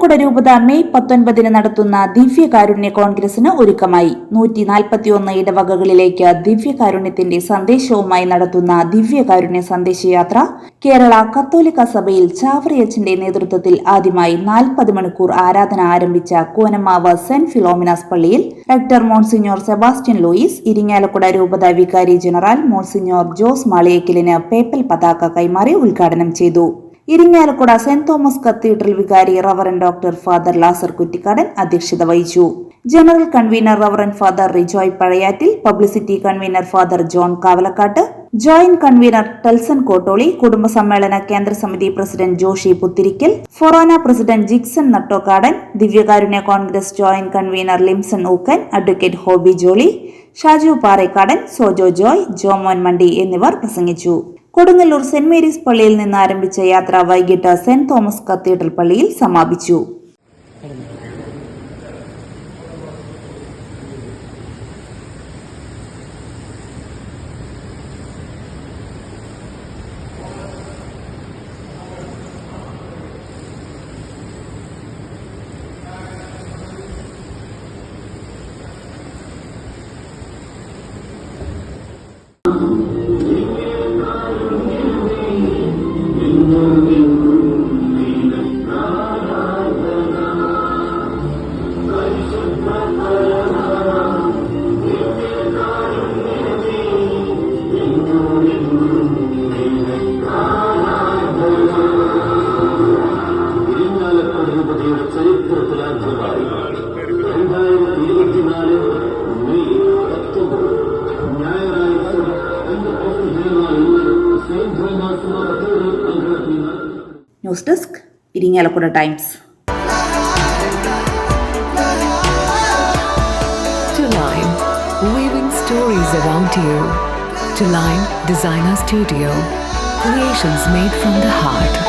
ഇരിങ്ങാലക്കുട രൂപത മെയ് പത്തൊൻപതിന് നടത്തുന്ന ദിവ്യകാരുണ്യ കോൺഗ്രസിന് ഒരുക്കമായി. നൂറ്റി നാൽപ്പത്തിയൊന്ന് ഇടവകകളിലേക്ക് ദിവ്യകാരുണ്യത്തിന്റെ സന്ദേശവുമായി നടത്തുന്ന ദിവ്യകാരുണ്യ സന്ദേശയാത്ര കേരള കത്തോലിക്ക സഭയിൽ ചാവറിയച്ചന്റെ നേതൃത്വത്തിൽ ആദ്യമായി നാൽപ്പത് മണിക്കൂർ ആരാധന ആരംഭിച്ച കൂനമാവ് സെന്റ് ഫിലോമിനാസ് പള്ളിയിൽ rector monsignor Sebastian Louis Irinjalakuda രൂപത വികാരി ജനറൽ മോൺസിഞ്ഞോർ ജോസ് മാളിയേക്കലിന് പേപ്പൽ പതാക കൈമാറി ഉദ്ഘാടനം ചെയ്തു. ഇരിങ്ങാലക്കുട സെന്റ് തോമസ് കത്തീഡ്രൽ വികാരി reverend doctor father Lazar Kuttikadan അധ്യക്ഷത വഹിച്ചു. General convener reverend father Rijoy Pazhayattil publicity convener father John Kavalakkatt joint convener Telson Kottoli കുടുംബസമ്മേളന കേന്ദ്ര സമിതി പ്രസിഡന്റ് ജോഷി പുത്തിരിക്കൽ ഫൊറോന പ്രസിഡന്റ് ജിക്സൺ നട്ടോക്കാടൻ ദിവ്യകാരുണ്യ congress joint convener Limson Ookkan advocate Hobi Jolly Shaju Parekkadan Sojo Joy Jomon Mandi എന്നിവർ പ്രസംഗിച്ചു. Kodungallur saint Mary's പള്ളിയിൽ നിന്ന് ആരംഭിച്ച യാത്ര വൈകിട്ട് സെന്റ് തോമസ് കത്തീഡ്രൽ പള്ളിയിൽ സമാപിച്ചു. രൂപതയുടെ ചരിത്രത്തിലാദ്യമായി രണ്ടായിരത്തി ഇരുപത്തിനാല് മെയ് പത്തൊമ്പത് ഞായറാഴ്ച പെന്തക്കോസ്ത് ദിനങ്ങളിൽ സെയിന്റ് തോമസ് മാർ കത്തീഡ്രൽ അങ്കണത്തിൽ നടത്തുന്ന news desk Irinjalakuda times To Line, weaving stories around you. To Line Designer Studio, creations made from the heart.